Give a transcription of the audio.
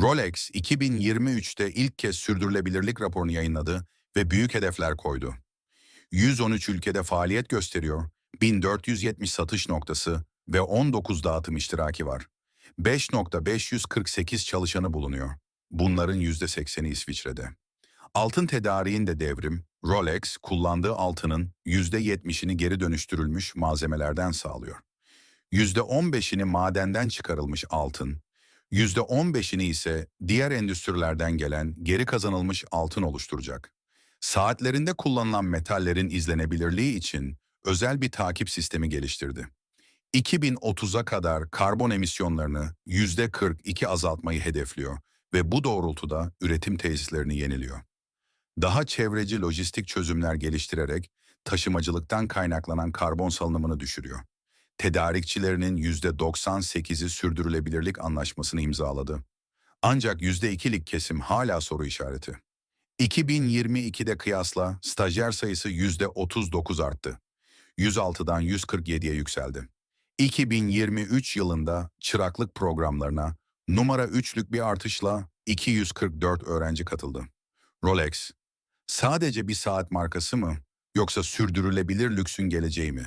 Rolex 2023'te ilk kez sürdürülebilirlik raporunu yayınladı ve büyük hedefler koydu. 113 ülkede faaliyet gösteriyor, 1470 satış noktası ve 19 dağıtım iştiraki var. 5.548 çalışanı bulunuyor. Bunların %80'i İsviçre'de. Altın tedariğinde devrim, Rolex kullandığı altının %70'ini geri dönüştürülmüş malzemelerden sağlıyor. %15'ini madenden çıkarılmış altın, %15'ini ise diğer endüstrilerden gelen geri kazanılmış altın oluşturacak. Saatlerinde kullanılan metallerin izlenebilirliği için özel bir takip sistemi geliştirdi. 2030'a kadar karbon emisyonlarını %42 azaltmayı hedefliyor ve bu doğrultuda üretim tesislerini yeniliyor. Daha çevreci lojistik çözümler geliştirerek taşımacılıktan kaynaklanan karbon salınımını düşürüyor. Tedarikçilerinin %98'i sürdürülebilirlik anlaşmasını imzaladı. Ancak %2'lik kesim hala soru işareti. 2022'de kıyasla stajyer sayısı %39 arttı. 106'dan 147'ye yükseldi. 2023 yılında çıraklık programlarına numara 3'lük bir artışla 244 öğrenci katıldı. Rolex, sadece bir saat markası mı yoksa sürdürülebilir lüksün geleceği mi?